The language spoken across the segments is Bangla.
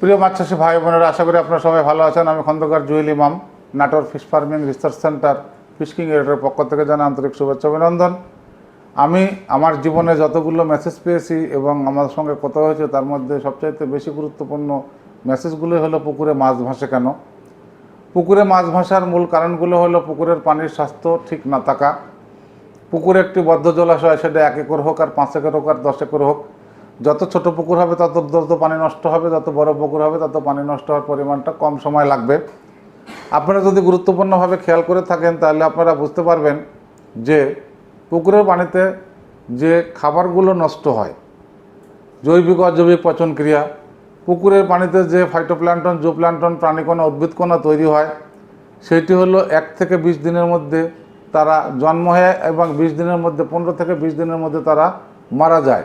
প্রিয় মাছ চাষি ভাই বোনেরা, আশা করি আপনারা সবাই ভালো আছেন। আমি Khandakar Jewel Imam, Natore fish farming research center fish king এর পক্ষ থেকে জানা আন্তরিক শুভেচ্ছা, অভিনন্দন। আমি আমার জীবনে যতগুলো মেসেজ পেয়েছি এবং আমার সঙ্গে কথা হয়েছে, তার মধ্যে সবচাইতে বেশি গুরুত্বপূর্ণ মেসেজগুলোই হলো পুকুরে মাছ ভাসে কেন? পুকুরে মাছ ভাসার মূল কারণগুলো হলো পুকুরের পানির স্বাস্থ্য ঠিক না থাকা। পুকুরে একটি বদ্ধ জলাশয়, সেটা এক একর হোক আর পাঁচ একর হোক আর দশ একর হোক। যত ছোট পুকুর হবে, তত তত পানি নষ্ট হবে, যত বড় পুকুর হবে, তত পানি নষ্ট হওয়ার পরিমাণটা কম সময় লাগবে। আপনারা যদি গুরুত্বপূর্ণভাবে খেয়াল করে থাকেন, তাহলে আপনারা বুঝতে পারবেন যে পুকুরের পানিতে যে খাবারগুলো নষ্ট হয়, জৈবিক অজৈবিক পচন ক্রিয়া, পুকুরের পানিতে যে ফাইটোপ্ল্যান্টন জুপ্ল্যান্টন প্রাণীকণা উদ্ভিদকণা তৈরি হয়, সেটি হলো এক থেকে বিশ দিনের মধ্যে তারা জন্ম হয় এবং বিশ দিনের মধ্যে, পনেরো থেকে বিশ দিনের মধ্যে তারা মারা যায়।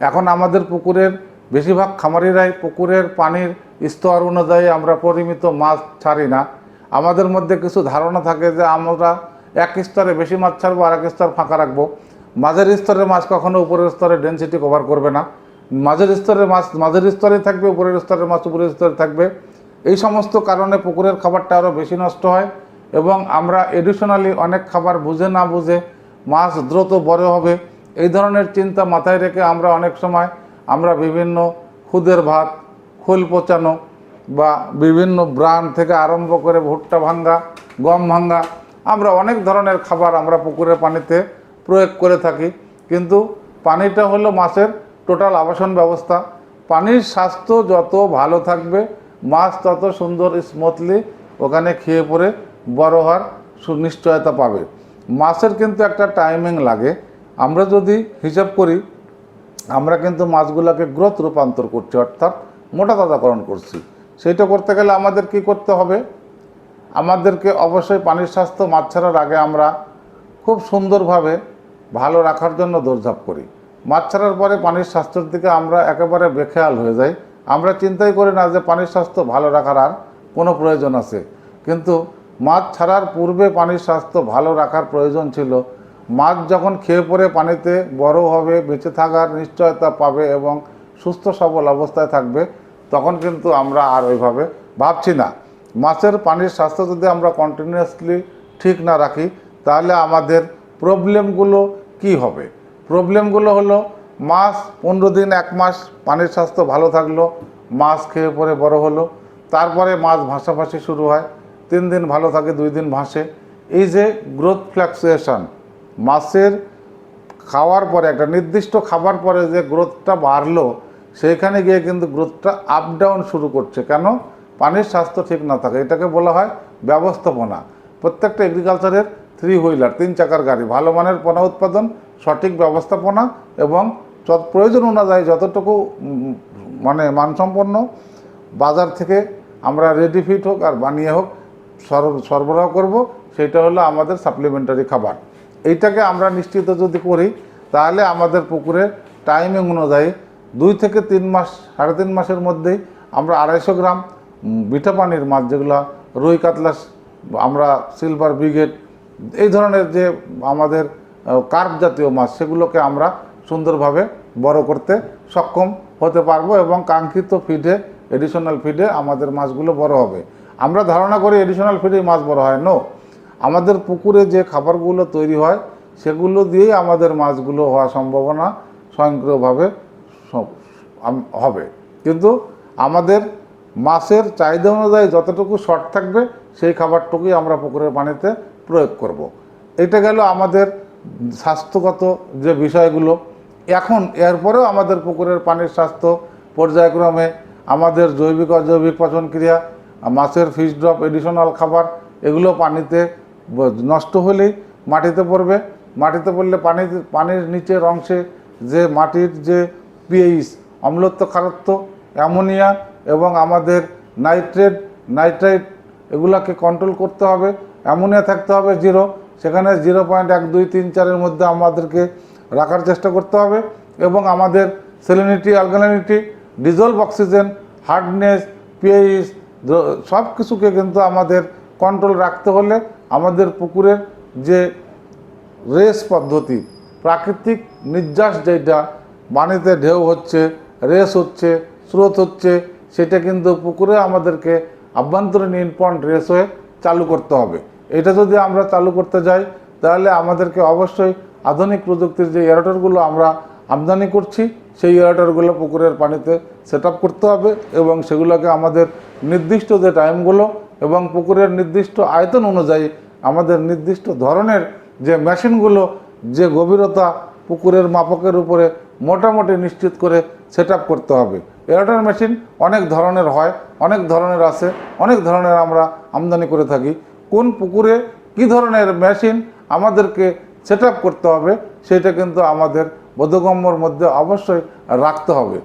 এখন আমাদের পুকুরের বেশিরভাগ খামারিরাই পুকুরের পানির স্তর অনুযায়ী আমরা পরিমিত মাছ ছাড়ি না। আমাদের মধ্যে কিছু ধারণা থাকে যে আমরা এক স্তরে বেশি মাছ ছাড়বো আর এক স্তর ফাঁকা রাখব। মাঝের স্তরের মাছ কখনো উপরের স্তরে ডেন্সিটি কভার করবে না। মাঝের স্তরের মাছ, মাঝের স্তরে থাকবে, উপরের স্তরের মাছ উপরের স্তরে থাকবে। এই সমস্ত কারণে পুকুরের খাবারটা আরও বেশি নষ্ট হয় এবং আমরা এডিশনালি অনেক খাবার বুঝে না বুঝে মাছ দ্রুত বড় হবে। এই ধরনের চিন্তা মাথায় রেখে আমরা অনেক সময় আমরা বিভিন্ন খুদের ভাত, খোল পচানো বা বিভিন্ন ব্রান থেকে আরম্ভ করে ভুট্টা ভাঙ্গা, গম ভাঙ্গা, আমরা অনেক ধরনের খাবার আমরা পুকুরের পানিতে প্রয়োগ করে থাকি। কিন্তু পানিটা হলো মাছের টোটাল আবাসন ব্যবস্থা। পানির স্বাস্থ্য যত ভালো থাকবে, মাছ তত সুন্দর স্মুথলি ওখানে খেয়ে পরে বড় হওয়ার সুনিশ্চয়তা পাবে। মাছের কিন্তু একটা টাইমিং লাগে। আমরা যদি হিসাব করি, আমরা কিন্তু মাছগুলোকে গ্রোথ রূপান্তর করছি, অর্থাৎ মোটা তাজাকরণ করছি। সেইটা করতে গেলে আমাদের কি করতে হবে? আমাদেরকে অবশ্যই পানির স্বাস্থ্য মাছ ছাড়ার আগে আমরা খুব সুন্দরভাবে ভালো রাখার জন্য দৌড়ঝাঁপ করি। মাছ ছাড়ার পরে পানির স্বাস্থ্যের দিকে আমরা একেবারে বেখেয়াল হয়ে যাই। আমরা চিন্তাই করি না যে পানির স্বাস্থ্য ভালো রাখার আর কোনো প্রয়োজন আছে। কিন্তু মাছ ছাড়ার পূর্বে পানির স্বাস্থ্য ভালো রাখার প্রয়োজন ছিল। মাছ যখন খেয়ে পরে পানিতে, বড় হবে, বেঁচে থাকার নিশ্চয়তা পাবে এবং সুস্থ সবল অবস্থায় থাকবে, তখন কিন্তু আমরা আর ওইভাবে ভাবছি না। মাছের পানির স্বাস্থ্য যদি আমরা কন্টিনিউয়াসলি ঠিক না রাখি, তাহলে আমাদের প্রবলেমগুলো কি হবে? প্রবলেমগুলো হলো মাছ পনেরো দিন, এক মাস পানির স্বাস্থ্য ভালো থাকল, মাছ খেয়ে পরে বড় হলো, তারপরে মাছ ভাসাভাসি শুরু হয়, তিন দিন ভালো থাকে, দুই দিন ভাসে। এই যে গ্রোথ ফ্ল্যাকচুয়েশন মাছের খাওয়ার পরে, একটা নির্দিষ্ট খাবার পরে যে গ্রোথটা বাড়লো, সেইখানে গিয়ে কিন্তু গ্রোথটা আপ ডাউন শুরু করছে। কেন? পানির স্বাস্থ্য ঠিক না থাকে। এটাকে বলা হয় ব্যবস্থাপনা। প্রত্যেকটা এগ্রিকালচারের থ্রি হুইলার তিন চাকার গাড়ি, ভালো মানের পণ্য উৎপাদন, সঠিক ব্যবস্থাপনা এবং প্রয়োজন অনুযায়ী যতটুকু মানে মানসম্পন্ন, বাজার থেকে আমরা রেডি ফিট হোক আর বানিয়ে হোক, সর- সরবরাহ করব সেটা হলো আমাদের সাপ্লিমেন্টারি খাবার। এইটাকে আমরা নিশ্চিত যদি করি, তাহলে আমাদের পুকুরে টাইমিং অনুযায়ী দুই থেকে তিন মাস, সাড়ে তিন মাসের মধ্যেই আমরা আড়াইশো গ্রাম বিঠা পানির মাছ যেগুলো রুই কাতলা, আমরা সিলভার ব্রিগেড এই ধরনের যে আমাদের কার্প জাতীয় মাছ, সেগুলোকে আমরা সুন্দরভাবে বড় করতে সক্ষম হতে পারব এবং কাঙ্ক্ষিত ফিডে এডিশনাল ফিডে আমাদের মাছগুলো বড় হবে। আমরা ধারণা করি এডিশনাল ফিডে মাছ বড় হয় নো আমাদের পুকুরে যে খাবারগুলো তৈরি হয়, সেগুলো দিয়েই আমাদের মাছগুলো হওয়া সম্ভাবনা স্বয়ংক্রিয়ভাবে হবে কিন্তু আমাদের মাছের চাহিদা অনুযায়ী যতটুকু শর্ট থাকবে, সেই খাবারটুকুই আমরা পুকুরের পানিতে প্রয়োগ করব। এটা গেল আমাদের স্বাস্থ্যগত যে বিষয়গুলো এখন এরপরেও আমাদের পুকুরের পানির স্বাস্থ্য পর্যায়ক্রমে আমাদের জৈবিক অজৈবিক পচন ক্রিয়া মাছের ফিশ ড্রপ এডিশনাল খাবার, এগুলো পানিতে নষ্ট হলেই মাটিতে পড়বে। মাটিতে পড়লে পানি পানির নিচের অংশে যে মাটির যে পিএইচ অম্লত্ব খারত্ব, অ্যামোনিয়া এবং আমাদের নাইট্রেট, নাইট্রাইট এগুলাকে কন্ট্রোল করতে হবে। অ্যামোনিয়া থাকতে হবে জিরো সেখানে জিরো পয়েন্ট এক দুই তিন চারের মধ্যে আমাদেরকে রাখার চেষ্টা করতে হবে এবং আমাদের সেলিনিটি অর্গানিটি ডিজলভ অক্সিজেন হার্ডনেস পিএইচ সব কিছুকে কিন্তু আমাদের কন্ট্রোল রাখতে হলে আমাদের পুকুরের যে রেস পদ্ধতি, প্রাকৃতিক নির্যাস যেটা, পানিতে ঢেউ হচ্ছে, রেস হচ্ছে, স্রোত হচ্ছে, সেটা কিন্তু পুকুরে আমাদেরকে আভ্যন্তরীণ রেস হয়ে চালু করতে হবে। এটা যদি আমরা চালু করতে যাই, তাহলে আমাদেরকে অবশ্যই আধুনিক প্রযুক্তির যে এয়ারটরগুলো আমরা আমদানি করছি, সেই এয়ারটরগুলো পুকুরের পানিতে সেট করতে হবে এবং সেগুলোকে আমাদের নির্দিষ্ট যে টাইমগুলো এবং পুকুরের নির্দিষ্ট আয়তন অনুযায়ী আমাদের নির্দিষ্ট ধরনের যে মেশিনগুলো, যে গভীরতা পুকুরের মাপকের উপরে মোটামুটি নিশ্চিত করে সেট করতে হবে। এয়ারটার মেশিন অনেক ধরনের হয়, অনেক ধরনের আছে, অনেক ধরনের আমরা আমদানি করে থাকি। কোন পুকুরে কি ধরনের মেশিন আমাদেরকে সেট করতে হবে, সেটা কিন্তু আমাদের বোধগম্যর মধ্যে অবশ্যই রাখতে হবে।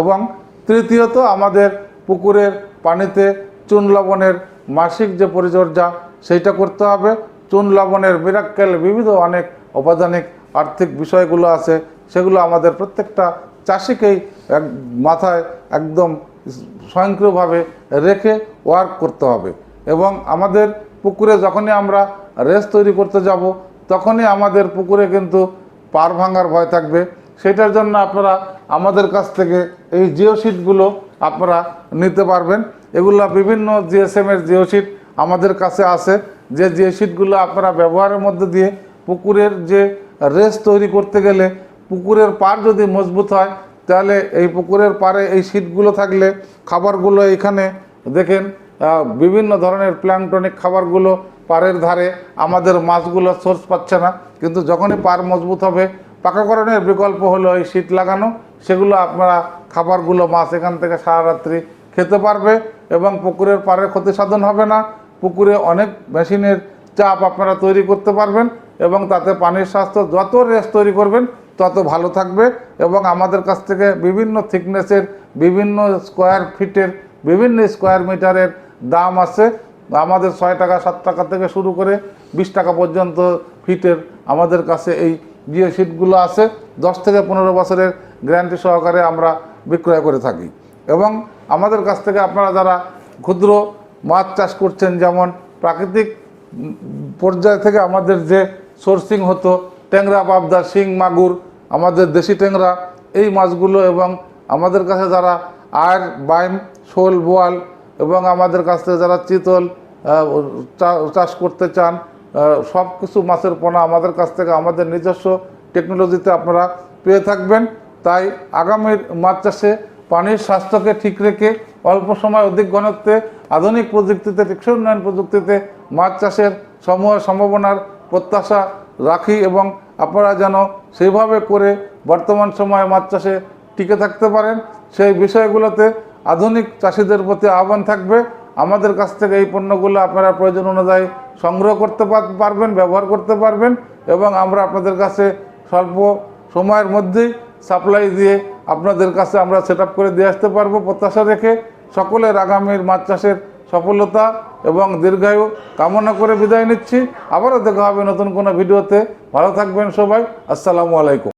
এবং তৃতীয়ত আমাদের পুকুরের পানিতে চুন লবণের মাসিক যে পরিচর্যা, সেইটা করতে হবে। চুন লবণের মিরাক্কেল বিবিধ অনেক অপাদানিক আর্থিক বিষয়গুলো আছে, সেগুলো আমাদের প্রত্যেকটা চাষিকেই এক মাথায় একদম স্বয়ংক্রিয়ভাবে রেখে ওয়ার্ক করতে হবে। এবং আমাদের পুকুরে যখনই আমরা রেস তৈরি করতে যাব, তখনই আমাদের পুকুরে কিন্তু পার ভাঙার ভয় থাকবে। সেটার জন্য আপনারা আমাদের কাছ থেকে এই জিও শিটগুলো আপনারা নিতে পারবেন। এগুলো বিভিন্ন জিএসএমের জিও শিট আমাদের কাছে আছে। যে জিও শিটগুলো আপনারা ব্যবহারের মধ্যে দিয়ে পুকুরের যে রেস তৈরি করতে গেলে পুকুরের পার যদি মজবুত হয়, তাহলে এই পুকুরের পারে এই শীটগুলো থাকলে খাবারগুলো এখানে দেখেন বিভিন্ন ধরনের প্ল্যাংটনিক খাবারগুলো পাড়ের ধারে আমাদের মাছগুলো সোর্স পাচ্ছে না। কিন্তু যখনই পার মজবুত হবে, পাকাকরণের বিকল্প হলো এই শীত লাগানো। সেগুলো আপনারা খাবারগুলো মাছ এখান থেকে সারা রাত্রি খেতে পারবে এবং পুকুরের পাড়ের ক্ষতি সাধন হবে না। পুকুরে অনেক মেশিনের চাপ আপনারা তৈরি করতে পারবেন এবং তাতে পানির স্বাস্থ্য যত রেস তৈরি করবেন, তত ভালো থাকবে এবং আমাদের কাছ থেকে বিভিন্ন থিকনেসের বিভিন্ন স্কোয়ার ফিটের বিভিন্ন স্কোয়ার মিটারের দাম আছে। আমাদের ছয় টাকা, সাত টাকা থেকে শুরু করে বিশ টাকা পর্যন্ত ফিটের আমাদের কাছে এই জিও শিটগুলো আছে। দশ থেকে পনেরো বছরের গ্যারান্টি সহকারে আমরা বিক্রয় করে থাকি। এবং আমাদের কাছ থেকে আপনারা যারা ক্ষুদ্র মাছ চাষ করছেন, যেমন প্রাকৃতিক পর্যায় থেকে আমাদের যে সোর্সিং হতো, ট্যাংরা, পাবদা, শিং, মাগুর, আমাদের দেশি ট্যাংরা, এই মাছগুলো এবং আমাদের কাছে যারা আর বাইম, শোল, বোয়াল এবং আমাদের কাছ থেকে যারা চিতল চাষ করতে চান সব কিছু মাছের পোনা আমাদের কাছ থেকে আমাদের নিজস্ব টেকনোলজিতে আপনারা পেয়ে থাকবেন। তাই আগামীর মাছ চাষে পানির স্বাস্থ্যকে ঠিক রেখে অল্প সময় অধিক ঘনত্বে আধুনিক প্রযুক্তিতে, টেকসই উন্নয়ন প্রযুক্তিতে মাছ চাষের সমূহ সম্ভাবনার প্রত্যাশা রাখি এবং আপনারা যেন সেইভাবে করে বর্তমান সময়ে মাছ চাষে টিকে থাকতে পারেন। সেই বিষয়গুলোতে আধুনিক চাষিদের প্রতি আহ্বান থাকবে। আমাদের কাছ থেকে এই পণ্যগুলো আপনারা প্রয়োজন অনুযায়ী সংগ্রহ করতে পার- পারবেন, ব্যবহার করতে পারবেন এবং আমরা আপনাদের কাছে স্বল্প সময়ের মধ্যেই সাপ্লাই দিয়ে আপনাদের কাছে আমরা সেট করে দিয়ে আসতে পারব। প্রত্যাশা রেখে সকলের আগামীর মাছ চাষের সফলতা এবং দীর্ঘায়ু কামনা করে বিদায় নিচ্ছি। আবারও দেখা হবে নতুন কোনো ভিডিওতে। ভালো থাকবেন সবাই। আসসালামু আলাইকুম।